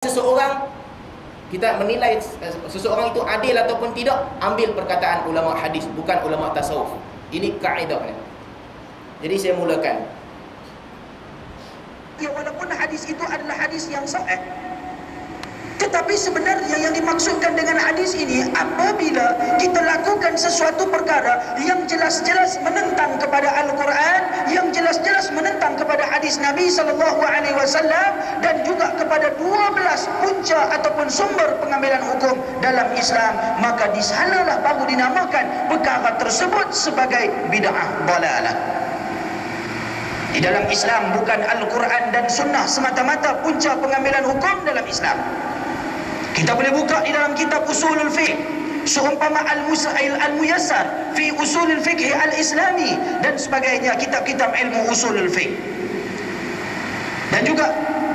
seseorang kita menilai seseorang itu adil ataupun tidak ambil perkataan ulama hadis bukan ulama tasawuf. Ini kaedahnya jadi saya mulakan. Ya walaupun hadis itu adalah hadis yang sahih tetapi sebenarnya yang dimaksudkan dengan hadis ini apabila kita lakukan sesuatu perkara yang jelas-jelas menentang kepada Al-Quran, yang jelas-jelas menentang kepada hadis Nabi sallallahu alaihi wasallam dan juga kepada 12 punca ataupun sumber pengambilan hukum dalam Islam, maka di sanalah baru dinamakan perkara tersebut sebagai bid'ah dalalah. Di dalam Islam bukan Al-Quran dan Sunnah semata-mata punca pengambilan hukum dalam Islam. Kita boleh buka di dalam kitab Usulul Fiqh seumpama Al-Musail Al-Muyassar fi Usulul Fiqh Al-Islami dan sebagainya kitab-kitab ilmu Usulul Fiqh. Dan juga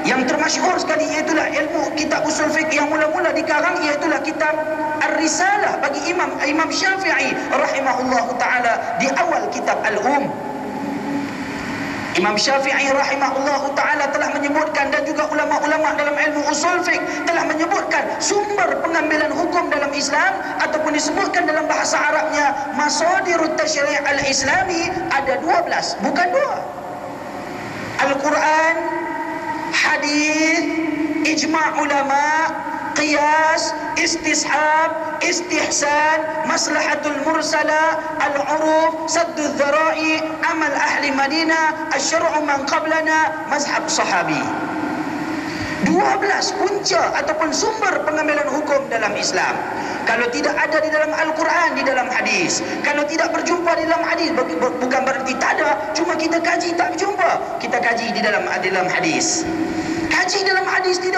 yang termasyhur sekali iaitu ilmu kitab usul fiqh yang mula-mula dikarang iaitu kitab Ar-Risalah bagi Imam Imam Syafi'i rahimahullahu taala di awal kitab Al-Um Imam Syafi'i rahimahullah taala telah menyebutkan dan juga ulama-ulama dalam ilmu usul fiqh telah menyebutkan sumber pengambilan hukum dalam Islam ataupun disebutkan dalam bahasa Arabnya masadirut tasyri' al-islami ada 12 bukan dua. Al-Quran hadis ijma' ulama qiyas istishab istihsan maslahatul mursala al-uruf saddu dhara'i amal ahli madinah asyar'u man qablana mazhab sahabi. 12 punca ataupun sumber pengambilan hukum dalam Islam. Kalau tidak ada di dalam Al-Quran di dalam hadis. Kalau tidak berjumpa di dalam hadis bukan berarti tak ada. Cuma kita kaji tak berjumpa kita kaji di dalam di dalam hadis. Kaji dalam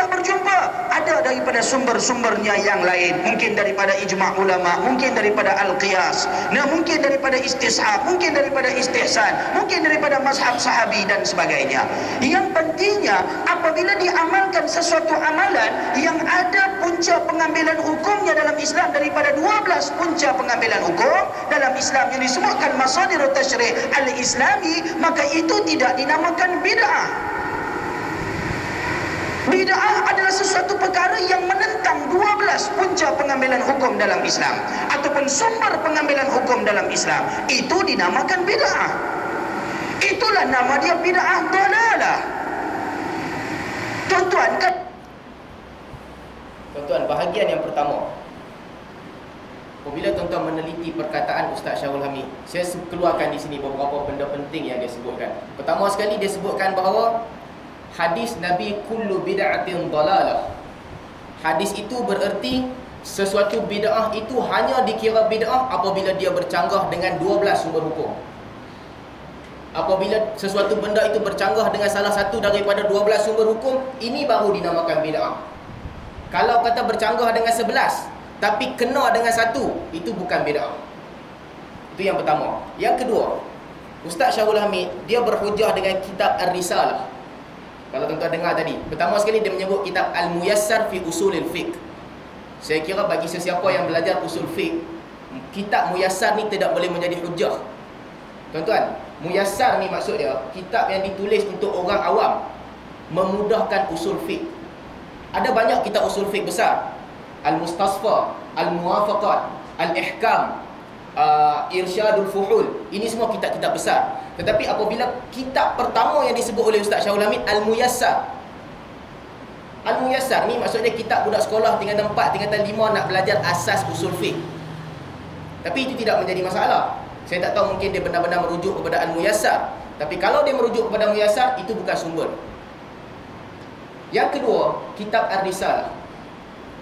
berjumpa. Ada daripada sumber-sumbernya yang lain. Mungkin daripada ijma' ulama Mungkin daripada al-qiyas nah, Mungkin daripada istishab Mungkin daripada istihsan Mungkin daripada mazhab sahabi dan sebagainya. Yang pentingnya Apabila diamalkan sesuatu amalan Yang ada punca pengambilan hukumnya dalam Islam Daripada 12 punca pengambilan hukum Dalam Islam yang disebutkan Masadirut Tashri' al-Islami Maka itu tidak dinamakan bid'ah Bid'ah adalah sesuatu perkara yang menentang 12 punca pengambilan hukum dalam Islam ataupun sumber pengambilan hukum dalam Islam. Itu dinamakan bid'ah. Itulah nama dia bid'ah dalalah. Tuan-tuan kan Tuan-tuan, bahagian yang pertama Apabila tuan-tuan meneliti perkataan Ustaz Syarul Hamid Saya keluarkan di sini beberapa benda penting yang dia sebutkan Pertama sekali dia sebutkan bahawa hadis Nabi kullu bid'atin dalalah. Hadis itu bererti sesuatu bid'ah itu hanya dikira bid'ah apabila dia bercanggah dengan 12 sumber hukum. Apabila sesuatu benda itu bercanggah dengan salah satu daripada 12 sumber hukum, ini baru dinamakan bid'ah. Kalau kata bercanggah dengan 11 tapi kena dengan satu, itu bukan bid'ah. Itu yang pertama. Yang kedua, Ustaz Syarul Hamid dia berhujah dengan kitab Ar-Risalah. Kalau tuan-tuan dengar tadi Pertama sekali dia menyebut kitab Al-Muyassar fi Usulil Fiqh. Saya kira bagi sesiapa yang belajar usul fiqh Kitab Muyassar ni tidak boleh menjadi hujah. Tuan-tuan Muyassar ni maksud dia Kitab yang ditulis untuk orang awam Memudahkan usul fiqh. Ada banyak kitab usul fiqh besar. Al-Mustasfa Al-Muwafaqat Al-Ihkam uh, Irsyadul Fuhul. Ini semua kitab-kitab besar Tetapi apabila kitab pertama yang disebut oleh Ustaz Syahul Hamid Al-Muyassar. Al-Muyassar ni maksudnya kitab budak sekolah tingkatan 4, tingkatan 5 nak belajar asas usul fiqh. Tapi itu tidak menjadi masalah. Saya tak tahu mungkin dia benar-benar merujuk kepada Al-Muyassar. Tapi kalau dia merujuk kepada Al-Muyassar itu bukan sumber Yang kedua, kitab Ar-Risalah.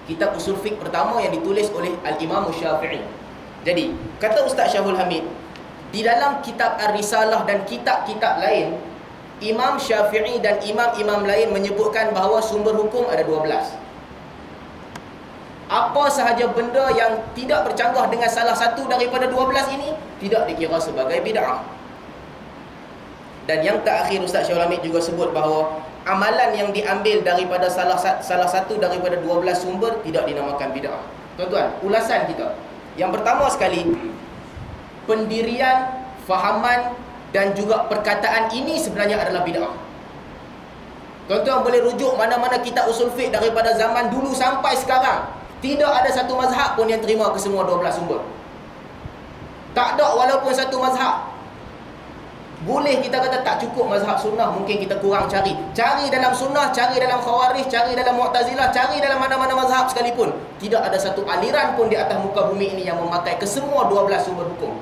Kitab usul fiqh pertama yang ditulis oleh Al-Imam Syafi'i. Jadi, kata Ustaz Syahul Hamid, di dalam kitab Ar-Risalah dan kitab-kitab lain, Imam Syafi'i dan imam-imam lain menyebutkan bahawa sumber hukum ada 12. Apa sahaja benda yang tidak bercanggah dengan salah satu daripada 12 ini, tidak dikira sebagai bid'ah. Dan yang terakhir Ustaz Syahul Hamid juga sebut bahawa amalan yang diambil daripada salah salah satu daripada 12 sumber tidak dinamakan bid'ah. Tuan-tuan, ulasan kita. Yang pertama sekali Pendirian Fahaman Dan juga perkataan ini sebenarnya adalah bid'ah Tuan-tuan boleh rujuk mana-mana kitab usul fiqh daripada zaman dulu sampai sekarang. Tidak ada satu mazhab pun yang terima ke semua 12 sumber. Tak ada walaupun satu mazhab. Boleh kita kata tak cukup mazhab sunnah, mungkin kita kurang cari. Cari dalam sunnah, cari dalam khawarij, cari dalam mu'tazilah, cari dalam mana-mana mazhab sekalipun. Tidak ada satu aliran pun di atas muka bumi ini yang memakai ke semua 12 sumber hukum.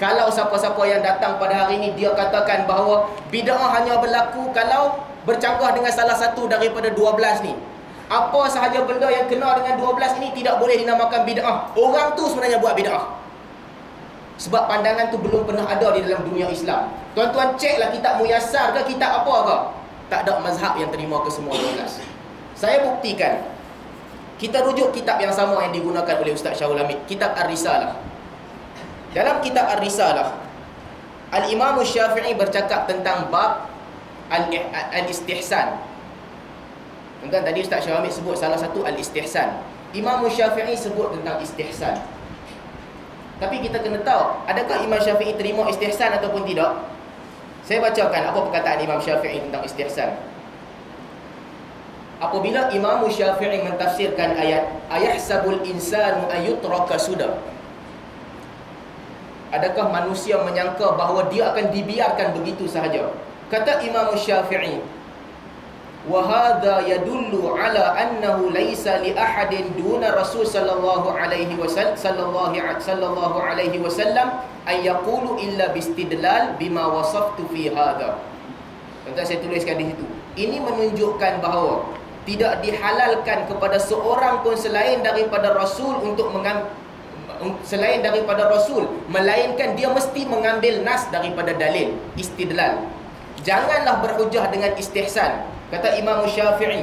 Kalau siapa-siapa yang datang pada hari ini dia katakan bahawa bid'ah hanya berlaku kalau bercanggah dengan salah satu daripada 12 ni. Apa sahaja benda yang kena dengan 12 ini tidak boleh dinamakan bid'ah. Orang tu sebenarnya buat bid'ah. Sebab pandangan tu belum pernah ada di dalam dunia Islam. Tuan-tuan ceklah kitab Muyassar ke kitab apa ke? Tak ada mazhab yang terima ke semua 12. Saya buktikan. Kita rujuk kitab yang sama yang digunakan oleh Ustaz Syahul Hamid. Kitab Ar-Risalah. Dalam kitab Ar-Risalah, Al-Imam Syafi'i bercakap tentang bab Al-Istihsan. Tuan-tuan, tadi Ustaz Syahul Hamid sebut salah satu Al-Istihsan. Imam Syafi'i sebut tentang istihsan. Tapi kita kena tahu, adakah Imam Syafi'i terima istihsan ataupun tidak? Saya bacakan apa perkataan Imam Syafi'i tentang istihsan. Apabila Imam Syafi'i mentafsirkan ayat ayahsabul insanu ayutraka sudah. Adakah manusia menyangka bahawa dia akan dibiarkan begitu sahaja? Kata Imam Syafi'i. Wa hadha yadullu ala annahu laisa li ahadin duna Rasul sallallahu alaihi wasallam sallallahu alaihi wasallam ay yaqulu illa bistidlal bima wasaftu fi hadha. Contoh saya tuliskan di situ. Ini menunjukkan bahawa tidak dihalalkan kepada seorang pun selain daripada Rasul untuk mengambil selain daripada Rasul melainkan dia mesti mengambil nas daripada dalil istidlal. Janganlah berhujah dengan istihsan Kata Imam Syafi'i,